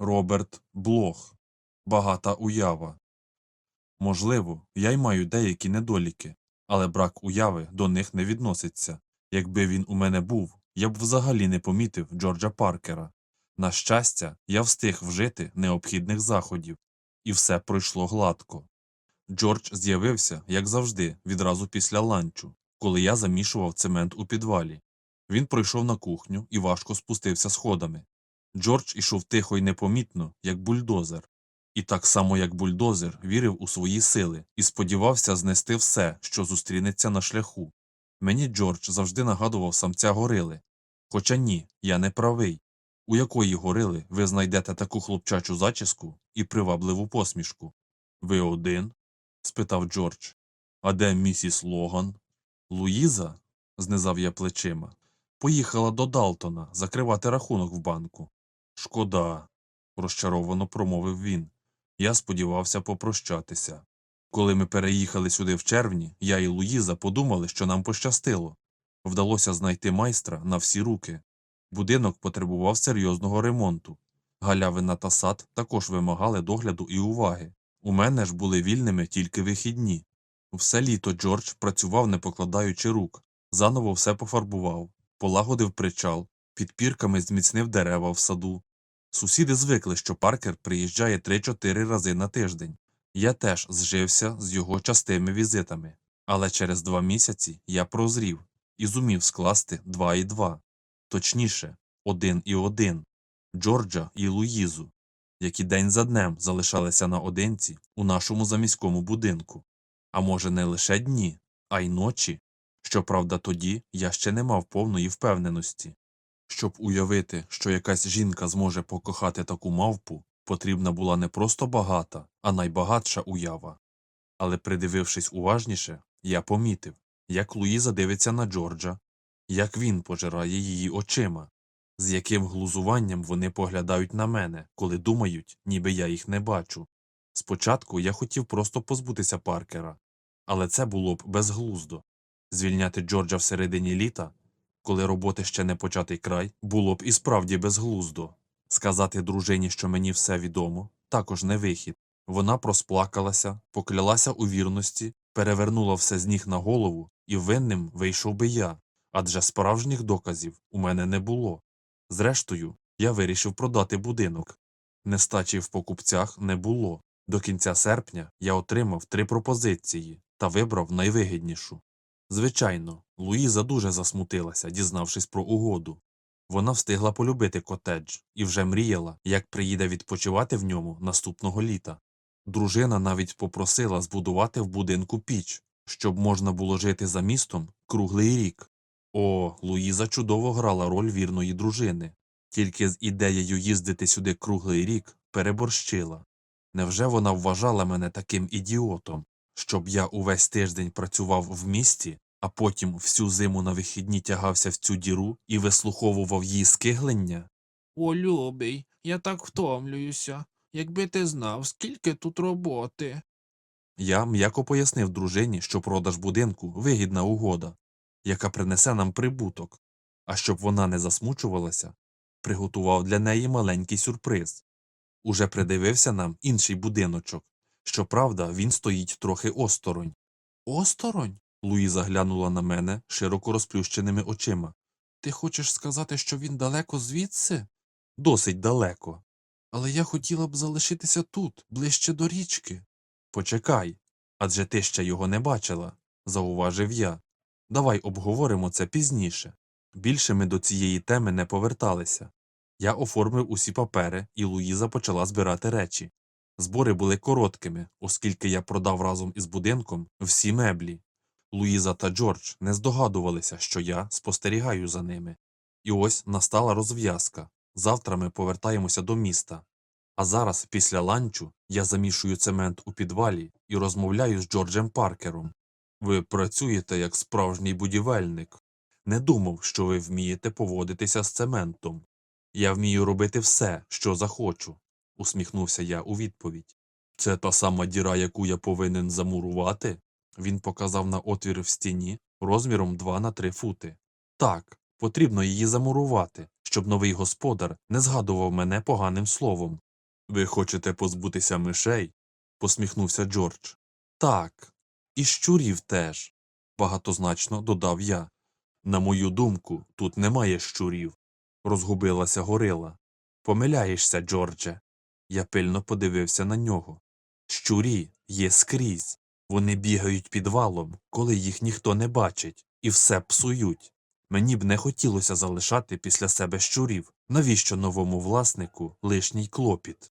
Роберт Блох. Багата уява. Можливо, я й маю деякі недоліки, але брак уяви до них не відноситься. Якби він у мене був, я б взагалі не помітив Джорджа Паркера. На щастя, я встиг вжити необхідних заходів, і все пройшло гладко. Джордж з'явився, як завжди, відразу після ланчу, коли я замішував цемент у підвалі. Він пройшов на кухню і важко спустився сходами. Джордж ішов тихо й непомітно, як бульдозер. І так само, як бульдозер, вірив у свої сили і сподівався знести все, що зустрінеться на шляху. Мені Джордж завжди нагадував самця горили. Хоча ні, я не правий. У якої горили ви знайдете таку хлопчачу зачіску і привабливу посмішку? Ви один? спитав Джордж. А де місіс Логан? Луїза? знизав я плечима. Поїхала до Далтона закривати рахунок в банку. Шкода, розчаровано промовив він. Я сподівався попрощатися. Коли ми переїхали сюди в червні, я і Луїза подумали, що нам пощастило. Вдалося знайти майстра на всі руки. Будинок потребував серйозного ремонту. Галявина та сад також вимагали догляду і уваги. У мене ж були вільними тільки вихідні. Все літо Джордж працював, не покладаючи рук, заново все пофарбував, полагодив причал, підпірками зміцнив дерева в саду. Сусіди звикли, що паркер приїжджає 3-4 рази на тиждень. Я теж зжився з його частими візитами, але через два місяці я прозрів і зумів скласти два і два, точніше, один і один, Джорджа і Луїзу, які день за днем залишалися наодинці у нашому заміському будинку. А може, не лише дні, а й ночі. Щоправда, тоді я ще не мав повної впевненості. Щоб уявити, що якась жінка зможе покохати таку мавпу, потрібна була не просто багата, а найбагатша уява. Але, придивившись уважніше, я помітив, як Луїза дивиться на Джорджа, як він пожирає її очима, з яким глузуванням вони поглядають на мене, коли думають, ніби я їх не бачу. Спочатку я хотів просто позбутися Паркера, але це було б безглуздо. Звільняти Джорджа всередині літа, коли роботи ще не початий край, було б і справді безглуздо. Сказати дружині, що мені все відомо, також не вихід. Вона просплакалася, поклялася у вірності, перевернула все з ніг на голову, і винним вийшов би я, адже справжніх доказів у мене не було. Зрештою, я вирішив продати будинок. Нестачі в покупцях не було. До кінця серпня я отримав три пропозиції та вибрав найвигіднішу. Звичайно, Луїза дуже засмутилася, дізнавшись про угоду. Вона встигла полюбити котедж і вже мріяла, як приїде відпочивати в ньому наступного літа. Дружина навіть попросила збудувати в будинку піч, щоб можна було жити за містом круглий рік. О, Луїза чудово грала роль вірної дружини, тільки з ідеєю їздити сюди круглий рік переборщила. Невже вона вважала мене таким ідіотом, щоб я увесь тиждень працював в місті, а потім всю зиму на вихідні тягався в цю діру і вислуховував її скиглення? О, любий, я так втомлююся. Якби ти знав, скільки тут роботи. Я м'яко пояснив дружині, що продаж будинку вигідна угода, яка принесе нам прибуток, а щоб вона не засмучувалася, приготував для неї маленький сюрприз. Уже придивився нам інший будиночок. Щоправда, він стоїть трохи осторонь. Осторонь? Луїза глянула на мене широко розплющеними очима. Ти хочеш сказати, що він далеко звідси? Досить далеко. Але я хотіла б залишитися тут, ближче до річки. Почекай, адже ти ще його не бачила, зауважив я. Давай обговоримо це пізніше. Більше ми до цієї теми не поверталися. Я оформив усі папери, і Луїза почала збирати речі. Збори були короткими, оскільки я продав разом із будинком всі меблі. Луїза та Джордж не здогадувалися, що я спостерігаю за ними. І ось настала розв'язка. Завтра ми повертаємося до міста. А зараз, після ланчу, я замішую цемент у підвалі і розмовляю з Джорджем Паркером. Ви працюєте як справжній будівельник. Не думав, що ви вмієте поводитися з цементом. Я вмію робити все, що захочу, усміхнувся я у відповідь. Це та сама діра, яку я повинен замурувати? Він показав на отвір в стіні розміром 2 на 3 фути. Так, потрібно її замурувати, щоб новий господар не згадував мене поганим словом. Ви хочете позбутися мишей? посміхнувся Джордж. Так, і щурів теж, багатозначно додав я. На мою думку, тут немає щурів. Розгубилася горила. Помиляєшся, Джордже. Я пильно подивився на нього. Щурі є скрізь. Вони бігають під валом, коли їх ніхто не бачить, і все псують. Мені б не хотілося залишати після себе щурів. Навіщо новому власнику лишній клопіт?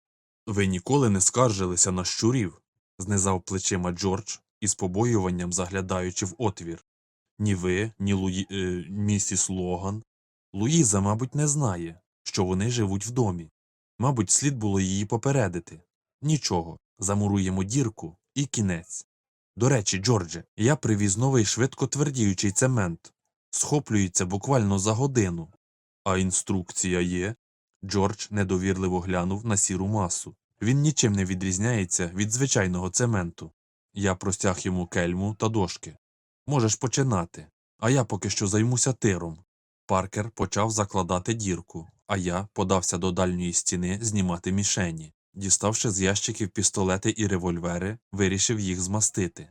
Ви ніколи не скаржилися на щурів? знизав плечима Джордж із побоюванням заглядаючи в отвір. Ні ви, ні Луї... е, місіс Логан. Луїза, мабуть, не знає, що вони живуть в домі. Мабуть, слід було її попередити. Нічого, замуруємо дірку і кінець. До речі, Джордже, я привіз новий швидкотвердіючий цемент. Схоплюється буквально за годину. А інструкція є. Джордж недовірливо глянув на сіру масу. Він нічим не відрізняється від звичайного цементу. Я простяг йому кельму та дошки. Можеш починати, а я поки що займуся тиром. Паркер почав закладати дірку, а я подався до дальньої стіни знімати мішені. Діставши з ящиків пістолети і револьвери, вирішив їх змастити.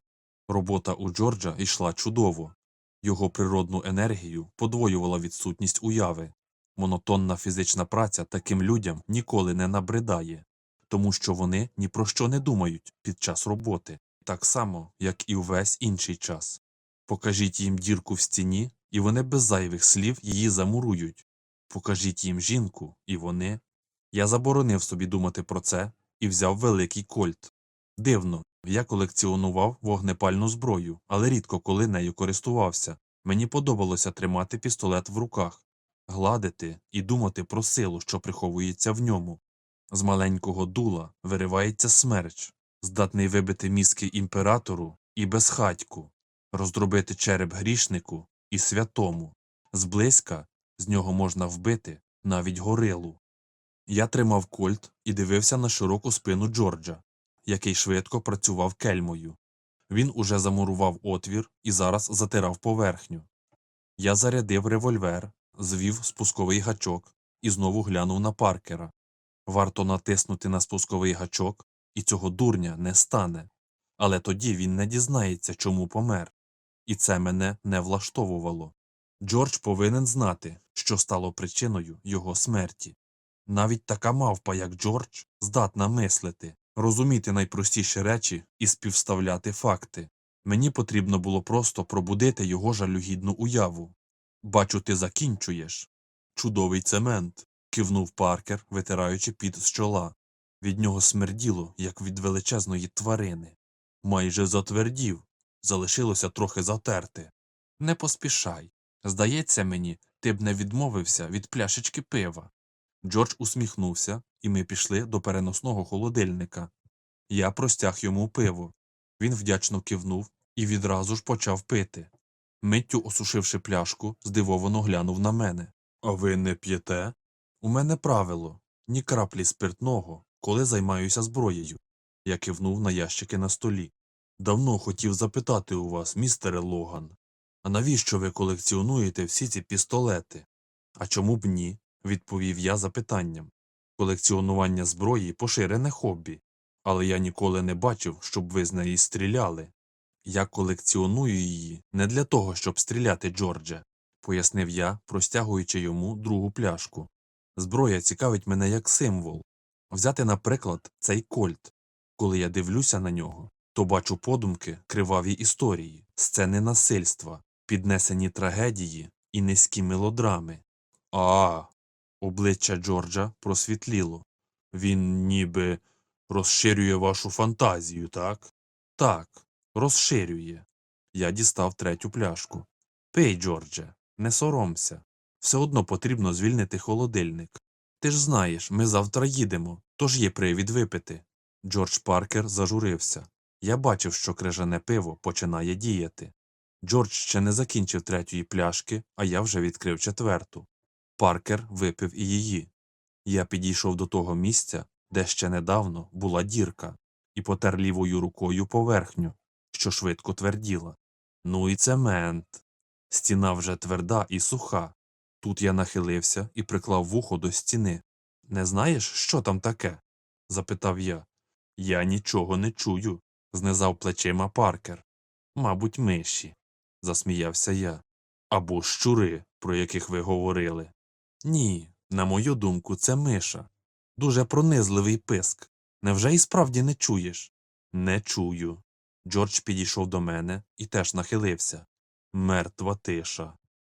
Робота у Джорджа йшла чудово. Його природну енергію подвоювала відсутність уяви. Монотонна фізична праця таким людям ніколи не набридає, тому що вони ні про що не думають під час роботи, так само, як і увесь інший час. Покажіть їм дірку в стіні, і вони без зайвих слів її замурують. Покажіть їм жінку, і вони. Я заборонив собі думати про це і взяв великий кольт. Дивно, я колекціонував вогнепальну зброю, але рідко коли нею користувався. Мені подобалося тримати пістолет в руках, гладити і думати про силу, що приховується в ньому. З маленького дула виривається смерч, здатний вибити мізки імператору і безхатьку, роздробити череп грішнику і святому. Зблизька з нього можна вбити навіть горилу. Я тримав кольт і дивився на широку спину Джорджа, який швидко працював кельмою. Він уже замурував отвір і зараз затирав поверхню. Я зарядив револьвер, звів спусковий гачок і знову глянув на паркера. Варто натиснути на спусковий гачок, і цього дурня не стане. Але тоді він не дізнається, чому помер. І це мене не влаштовувало. Джордж повинен знати, що стало причиною його смерті. Навіть така мавпа, як Джордж, здатна мислити, розуміти найпростіші речі і співставляти факти. Мені потрібно було просто пробудити його жалюгідну уяву. Бачу, ти закінчуєш. Чудовий цемент. кивнув Паркер, витираючи під з чола. Від нього смерділо, як від величезної тварини. Майже затвердів. Залишилося трохи затерти. Не поспішай. Здається мені, ти б не відмовився від пляшечки пива. Джордж усміхнувся, і ми пішли до переносного холодильника. Я простяг йому пиво. Він вдячно кивнув і відразу ж почав пити. Миттю осушивши пляшку, здивовано глянув на мене. А ви не п'єте? У мене правило ні краплі спиртного, коли займаюся зброєю. Я кивнув на ящики на столі. Давно хотів запитати у вас, містере Логан, а навіщо ви колекціонуєте всі ці пістолети? А чому б ні? відповів я запитанням. Колекціонування зброї поширене хобі, але я ніколи не бачив, щоб ви з неї стріляли. Я колекціоную її не для того, щоб стріляти, Джордже, пояснив я, простягуючи йому другу пляшку. Зброя цікавить мене як символ. Взяти, наприклад, цей кольт. Коли я дивлюся на нього, то бачу подумки криваві історії, сцени насильства, піднесені трагедії і низькі мелодрами. А. Обличчя Джорджа просвітліло. Він ніби розширює вашу фантазію, так? Так, розширює. Я дістав третю пляшку. Пий, Джордже, не соромся. Все одно потрібно звільнити холодильник. Ти ж знаєш, ми завтра їдемо, тож є привід випити. Джордж Паркер зажурився. Я бачив, що крижане пиво починає діяти. Джордж ще не закінчив третьої пляшки, а я вже відкрив четверту. Паркер випив і її. Я підійшов до того місця, де ще недавно була дірка, і потер лівою рукою поверхню, що швидко тверділа. Ну і цемент. Стіна вже тверда і суха. Тут я нахилився і приклав вухо до стіни. Не знаєш, що там таке? запитав я. Я нічого не чую, знизав плечима Паркер. Мабуть, миші, засміявся я. Або щури, про яких ви говорили. Ні, на мою думку, це миша. Дуже пронизливий писк. Невже і справді не чуєш? Не чую. Джордж підійшов до мене і теж нахилився. Мертва тиша.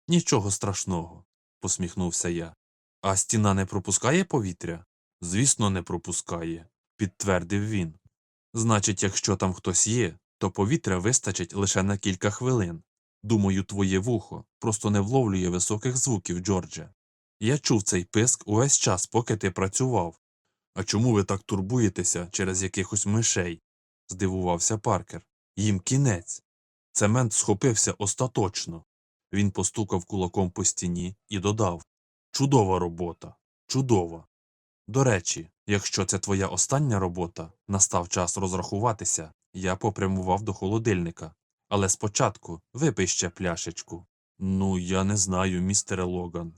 Нічого страшного, посміхнувся я. А стіна не пропускає повітря? Звісно, не пропускає, підтвердив він. Значить, якщо там хтось є, то повітря вистачить лише на кілька хвилин. Думаю, твоє вухо просто не вловлює високих звуків, Джордже. Я чув цей писк увесь час, поки ти працював. А чому ви так турбуєтеся через якихось мишей? здивувався Паркер. Їм кінець. Цемент схопився остаточно. Він постукав кулаком по стіні і додав Чудова робота. Чудова. До речі, якщо це твоя остання робота, настав час розрахуватися, я попрямував до холодильника. Але спочатку випий ще пляшечку. Ну, я не знаю, містере Логан.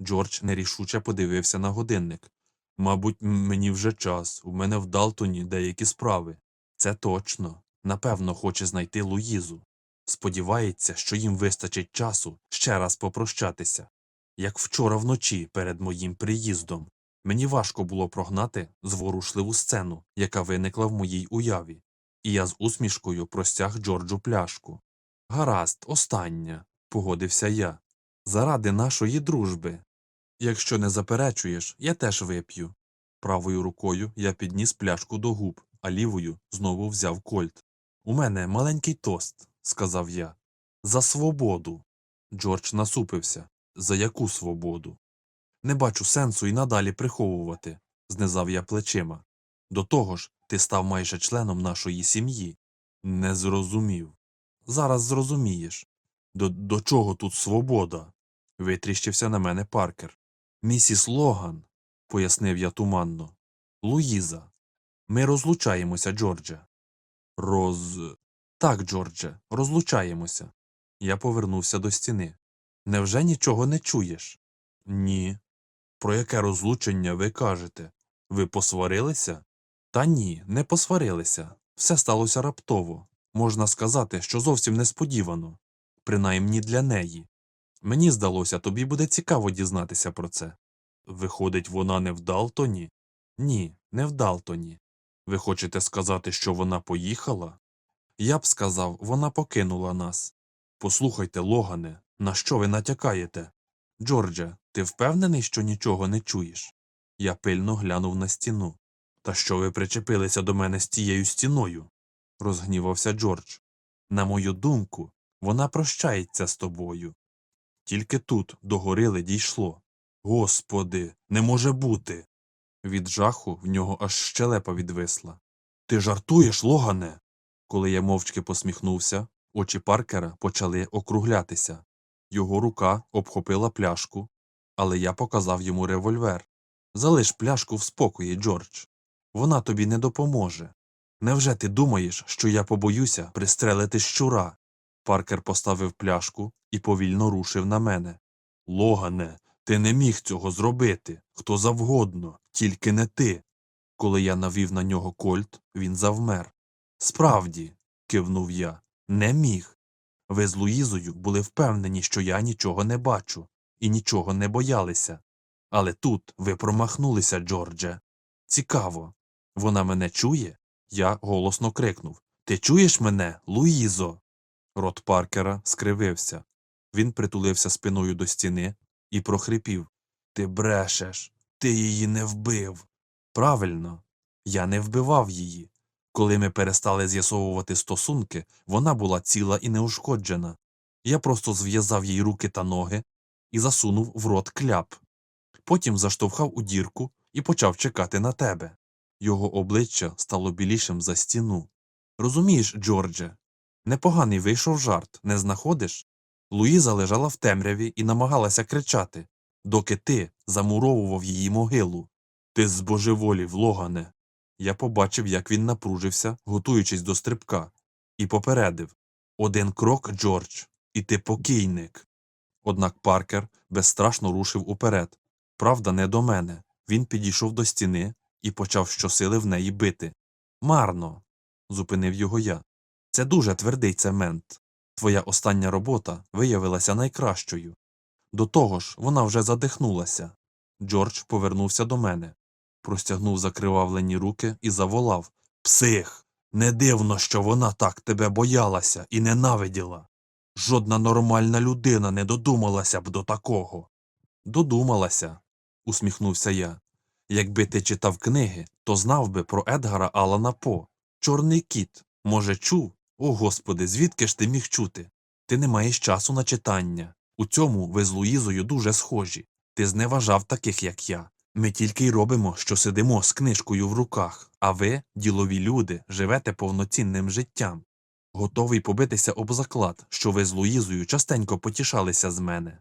Джордж нерішуче подивився на годинник. Мабуть, мені вже час, у мене в Далтоні деякі справи. Це точно. Напевно, хоче знайти Луїзу. Сподівається, що їм вистачить часу ще раз попрощатися. Як вчора вночі перед моїм приїздом. Мені важко було прогнати зворушливу сцену, яка виникла в моїй уяві, і я з усмішкою простяг Джорджу пляшку. Гаразд, остання, погодився я. Заради нашої дружби. Якщо не заперечуєш, я теж вип'ю. Правою рукою я підніс пляшку до губ, а лівою знову взяв кольт. У мене маленький тост, сказав я. За свободу. Джордж насупився. За яку свободу? Не бачу сенсу і надалі приховувати, знизав я плечима. До того ж, ти став майже членом нашої сім'ї. Не зрозумів. Зараз зрозумієш. До, до чого тут свобода? витріщився на мене Паркер. Місіс Логан, пояснив я туманно. Луїза. Ми розлучаємося, Джордже. Роз. Так, Джордже, розлучаємося. Я повернувся до стіни. Невже нічого не чуєш? Ні. Про яке розлучення ви кажете? Ви посварилися? Та ні, не посварилися. Все сталося раптово. Можна сказати, що зовсім несподівано. Принаймні для неї. Мені здалося, тобі буде цікаво дізнатися про це. Виходить, вона не в Далтоні? Ні, не в Далтоні. Ви хочете сказати, що вона поїхала? Я б сказав, вона покинула нас. Послухайте, Логане, на що ви натякаєте? Джордже, ти впевнений, що нічого не чуєш? Я пильно глянув на стіну. Та що ви причепилися до мене з тією стіною? розгнівався Джордж. На мою думку, вона прощається з тобою. Тільки тут до горили дійшло. Господи, не може бути. Від жаху в нього аж щелепа відвисла. Ти жартуєш, Логане? Коли я мовчки посміхнувся, очі Паркера почали округлятися. Його рука обхопила пляшку, але я показав йому револьвер. Залиш пляшку в спокої, Джордж. Вона тобі не допоможе. Невже ти думаєш, що я побоюся пристрелити щура? Паркер поставив пляшку і повільно рушив на мене. Логане, ти не міг цього зробити. Хто завгодно, тільки не ти. Коли я навів на нього кольт, він завмер. Справді, кивнув я, не міг. Ви з Луїзою були впевнені, що я нічого не бачу, і нічого не боялися. Але тут ви промахнулися, Джордже. Цікаво. Вона мене чує? Я голосно крикнув Ти чуєш мене, Луїзо? Рот Паркера скривився. Він притулився спиною до стіни і прохрипів Ти брешеш, ти її не вбив. Правильно, я не вбивав її. Коли ми перестали з'ясовувати стосунки, вона була ціла і неушкоджена. Я просто зв'язав їй руки та ноги і засунув в рот кляп. Потім заштовхав у дірку і почав чекати на тебе. Його обличчя стало білішим за стіну. Розумієш, Джордже, непоганий вийшов жарт, не знаходиш? Луїза лежала в темряві і намагалася кричати, доки ти замуровував її могилу. Ти збожеволів, Логане. Я побачив, як він напружився, готуючись до стрибка, і попередив Один крок, Джордж, і ти покійник. Однак Паркер безстрашно рушив уперед. Правда, не до мене. Він підійшов до стіни і почав щосили в неї бити. Марно. зупинив його я. Це дуже твердий цемент. Твоя остання робота виявилася найкращою. До того ж, вона вже задихнулася. Джордж повернувся до мене, простягнув закривавлені руки і заволав Псих! Не дивно, що вона так тебе боялася і ненавиділа. Жодна нормальна людина не додумалася б до такого. Додумалася, усміхнувся я. Якби ти читав книги, то знав би про Едгара Алана По. Чорний кіт. Може, чув? О, господи, звідки ж ти міг чути? Ти не маєш часу на читання. У цьому ви з Луїзою дуже схожі. Ти зневажав таких, як я. Ми тільки й робимо, що сидимо з книжкою в руках, а ви, ділові люди, живете повноцінним життям. Готовий побитися об заклад, що ви з Луїзою частенько потішалися з мене.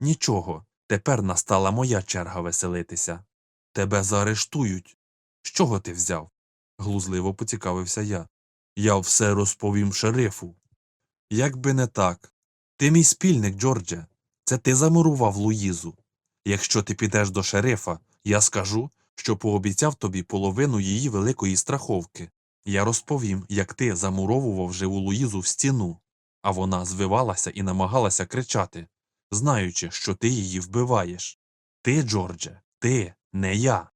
Нічого, тепер настала моя черга веселитися. Тебе заарештують. З чого ти взяв? глузливо поцікавився я. Я все розповім шерифу. Як би не так. Ти мій спільник, Джордже. Це ти замурував Луїзу. Якщо ти підеш до шерифа, я скажу, що пообіцяв тобі половину її великої страховки. Я розповім, як ти замуровував живу Луїзу в стіну, а вона звивалася і намагалася кричати, знаючи, що ти її вбиваєш. Ти, Джордже, ти, не я.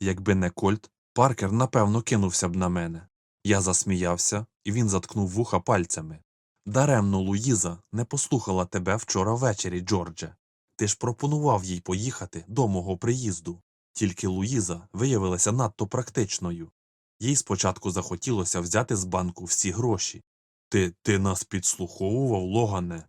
Якби не Кольт, Паркер напевно кинувся б на мене. Я засміявся, і він заткнув вуха пальцями. Даремно Луїза не послухала тебе вчора ввечері, Джордже. Ти ж пропонував їй поїхати до мого приїзду. Тільки Луїза виявилася надто практичною. Їй спочатку захотілося взяти з банку всі гроші. Ти, ти нас підслуховував, Логане?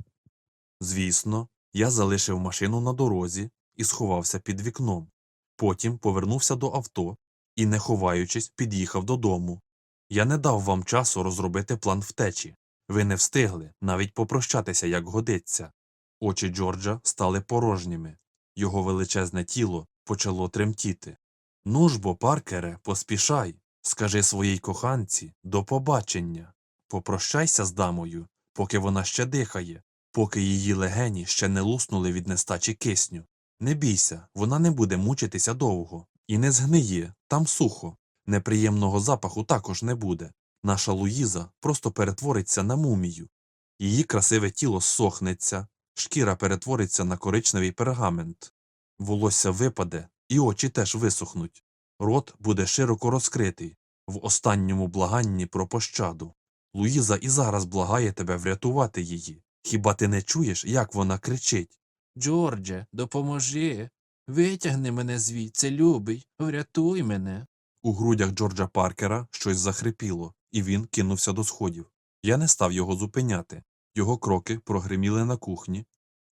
Звісно, я залишив машину на дорозі і сховався під вікном. Потім повернувся до авто і, не ховаючись, під'їхав додому. Я не дав вам часу розробити план втечі. Ви не встигли навіть попрощатися, як годиться. Очі Джорджа стали порожніми. Його величезне тіло почало тремтіти. Ну ж бо, Паркере, поспішай. Скажи своїй коханці до побачення. Попрощайся з дамою, поки вона ще дихає, поки її легені ще не луснули від нестачі кисню. Не бійся, вона не буде мучитися довго. І не згниє, там сухо. Неприємного запаху також не буде. Наша Луїза просто перетвориться на мумію. Її красиве тіло сохнеться, шкіра перетвориться на коричневий пергамент. Волосся випаде, і очі теж висохнуть. Рот буде широко розкритий, в останньому благанні про пощаду. Луїза і зараз благає тебе врятувати її. Хіба ти не чуєш, як вона кричить? Джордже, допоможи. Витягни мене звідси, любий, врятуй мене. У грудях Джорджа Паркера щось захрипіло, і він кинувся до сходів. Я не став його зупиняти. Його кроки прогриміли на кухні,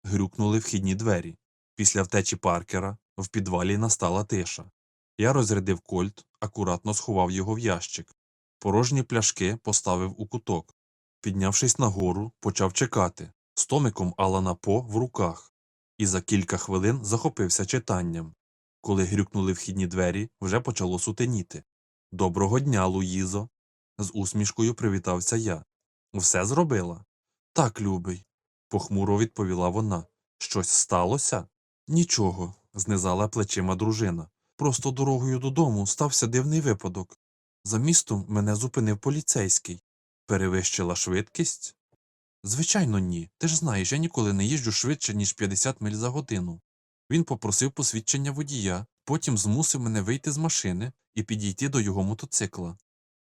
грюкнули вхідні двері. Після втечі Паркера в підвалі настала тиша. Я розрядив кольт, акуратно сховав його в ящик. Порожні пляшки поставив у куток. Піднявшись нагору, почав чекати, з томиком Алана По в руках, і за кілька хвилин захопився читанням. Коли грюкнули вхідні двері, вже почало сутеніти. Доброго дня, Луїзо. З усмішкою привітався я. Все зробила? Так, любий, похмуро відповіла вона. Щось сталося? Нічого, знизала плечима дружина. Просто дорогою додому стався дивний випадок. За містом мене зупинив поліцейський. Перевищила швидкість? Звичайно, ні. Ти ж знаєш, я ніколи не їжджу швидше, ніж 50 миль за годину. Він попросив посвідчення водія, потім змусив мене вийти з машини і підійти до його мотоцикла.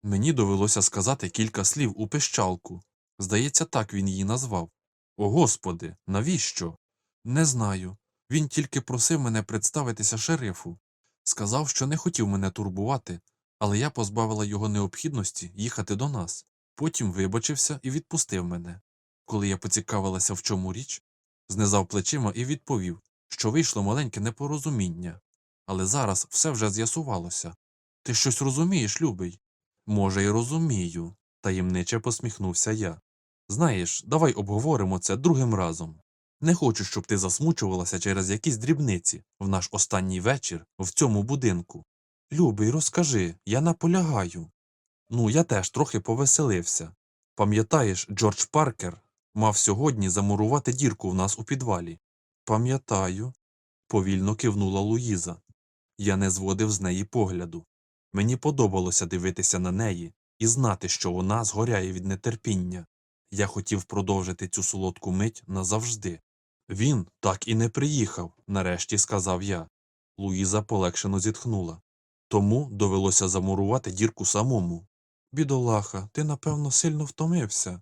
Мені довелося сказати кілька слів у пищалку. Здається, так він її назвав. О господи, навіщо? Не знаю. Він тільки просив мене представитися шерифу. Сказав, що не хотів мене турбувати, але я позбавила його необхідності їхати до нас. Потім вибачився і відпустив мене. Коли я поцікавилася, в чому річ, знизав плечима і відповів, що вийшло маленьке непорозуміння. Але зараз все вже з'ясувалося. Ти щось розумієш, любий? Може, й розумію, таємниче посміхнувся я. Знаєш, давай обговоримо це другим разом. Не хочу, щоб ти засмучувалася через якісь дрібниці в наш останній вечір в цьому будинку. Любий, розкажи, я наполягаю. Ну, я теж трохи повеселився. Пам'ятаєш, Джордж Паркер мав сьогодні замурувати дірку в нас у підвалі. Пам'ятаю, повільно кивнула Луїза. Я не зводив з неї погляду. Мені подобалося дивитися на неї і знати, що вона згоряє від нетерпіння. Я хотів продовжити цю солодку мить назавжди. Він так і не приїхав, нарешті сказав я. Луїза полегшено зітхнула. Тому довелося замурувати дірку самому. Бідолаха, ти, напевно, сильно втомився.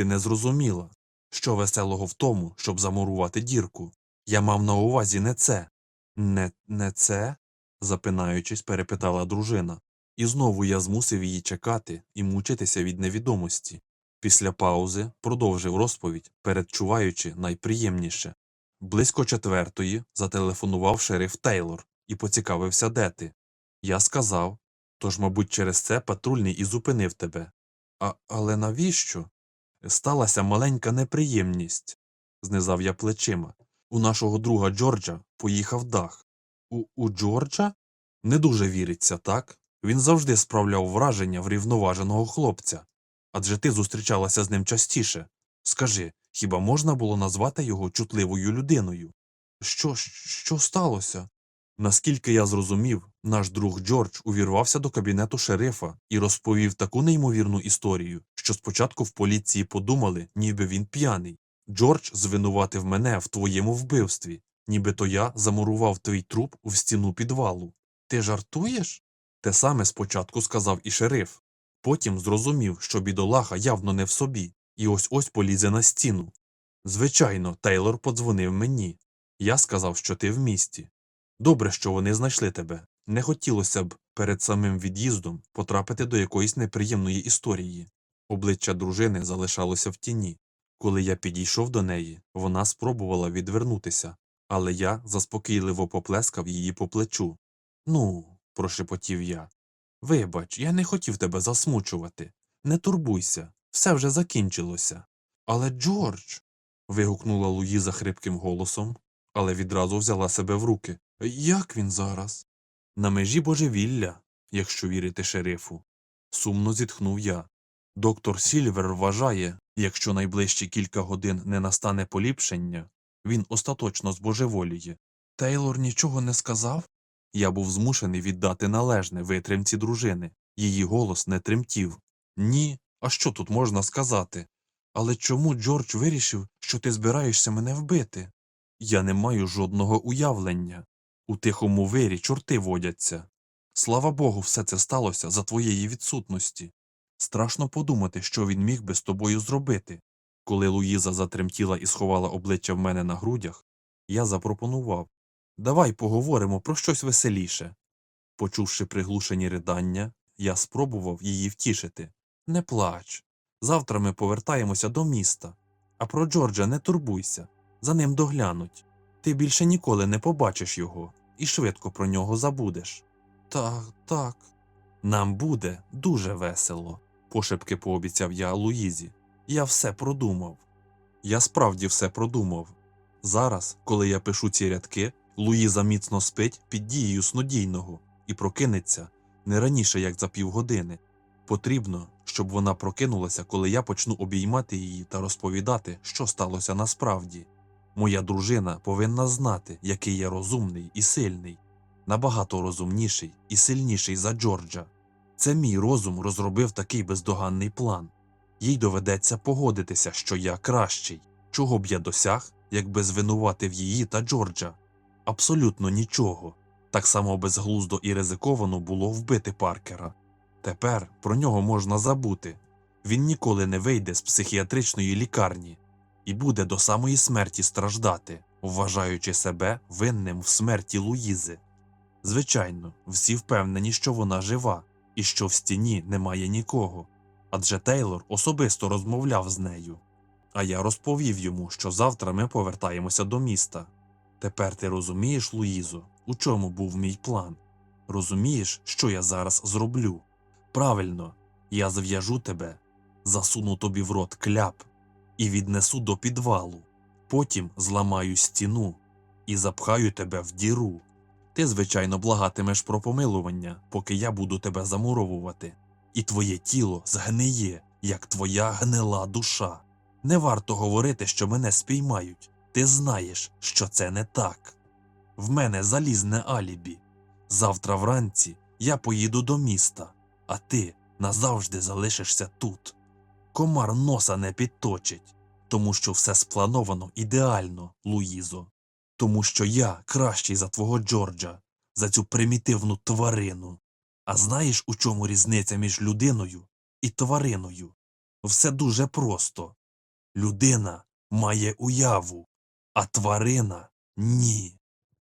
Ти не зрозуміла, що веселого в тому, щоб замурувати дірку. Я мав на увазі не це. Не, не це? запинаючись, перепитала дружина. І знову я змусив її чекати і мучитися від невідомості. Після паузи продовжив розповідь, передчуваючи найприємніше. Близько четвертої зателефонував шериф Тейлор і поцікавився, де ти. Я сказав, тож, мабуть, через це патрульний і зупинив тебе. А, але навіщо? Сталася маленька неприємність, знизав я плечима. У нашого друга Джорджа поїхав дах. У, у Джорджа? Не дуже віриться, так? Він завжди справляв враження врівноваженого хлопця. Адже ти зустрічалася з ним частіше. Скажи, хіба можна було назвати його чутливою людиною? Що, що сталося? Наскільки я зрозумів, наш друг Джордж увірвався до кабінету шерифа і розповів таку неймовірну історію, що спочатку в поліції подумали, ніби він п'яний. Джордж звинуватив мене в твоєму вбивстві, нібито я замурував твій труп в стіну підвалу. Ти жартуєш? Те саме спочатку сказав і шериф. Потім зрозумів, що бідолаха явно не в собі, і ось ось полізе на стіну. Звичайно, Тейлор подзвонив мені. Я сказав, що ти в місті. Добре, що вони знайшли тебе. Не хотілося б перед самим від'їздом потрапити до якоїсь неприємної історії. Обличчя дружини залишалося в тіні. Коли я підійшов до неї, вона спробувала відвернутися, але я заспокійливо поплескав її по плечу. Ну, прошепотів я. Вибач, я не хотів тебе засмучувати. Не турбуйся, все вже закінчилося. Але Джордж. вигукнула Луїза хрипким голосом, але відразу взяла себе в руки. Як він зараз? На межі божевілля, якщо вірити шерифу. Сумно зітхнув я. Доктор Сільвер вважає, якщо найближчі кілька годин не настане поліпшення, він остаточно збожеволіє. Тейлор нічого не сказав? Я був змушений віддати належне витримці дружини. Її голос не тремтів. Ні, а що тут можна сказати? Але чому Джордж вирішив, що ти збираєшся мене вбити? Я не маю жодного уявлення. У тихому вирі чорти водяться. Слава Богу, все це сталося за твоєї відсутності. Страшно подумати, що він міг би з тобою зробити. Коли Луїза затремтіла і сховала обличчя в мене на грудях, я запропонував Давай поговоримо про щось веселіше. Почувши приглушені ридання, я спробував її втішити. Не плач. Завтра ми повертаємося до міста. А про Джорджа не турбуйся. За ним доглянуть. Ти більше ніколи не побачиш його і швидко про нього забудеш. Так, так. Нам буде дуже весело, пошепки пообіцяв я Луїзі. Я все продумав. Я справді все продумав. Зараз, коли я пишу ці рядки, Луїза міцно спить під дією снодійного і прокинеться не раніше, як за півгодини. Потрібно, щоб вона прокинулася, коли я почну обіймати її та розповідати, що сталося насправді. Моя дружина повинна знати, який я розумний і сильний, набагато розумніший і сильніший за Джорджа. Це мій розум розробив такий бездоганний план. Їй доведеться погодитися, що я кращий. Чого б я досяг, якби звинуватив її та Джорджа? Абсолютно нічого. Так само безглуздо і ризиковано було вбити Паркера. Тепер про нього можна забути. Він ніколи не вийде з психіатричної лікарні і буде до самої смерті страждати, вважаючи себе винним в смерті Луїзи. Звичайно, всі впевнені, що вона жива і що в стіні немає нікого, адже Тейлор особисто розмовляв з нею. А я розповів йому, що завтра ми повертаємося до міста. Тепер ти розумієш, Луїзо, у чому був мій план? Розумієш, що я зараз зроблю? Правильно, я зв'яжу тебе, засуну тобі в рот кляп і віднесу до підвалу. Потім зламаю стіну і запхаю тебе в діру. Ти, звичайно, благатимеш про помилування, поки я буду тебе замуровувати, і твоє тіло згниє, як твоя гнила душа. Не варто говорити, що мене спіймають. Ти знаєш, що це не так. В мене залізне алібі. Завтра вранці Я поїду до міста, а ти назавжди залишишся тут. Комар носа не підточить, тому що все сплановано ідеально, Луїзо. Тому що я кращий за твого Джорджа, за цю примітивну тварину. А знаєш, у чому різниця між людиною і твариною? Все дуже просто. Людина має уяву, а тварина ні.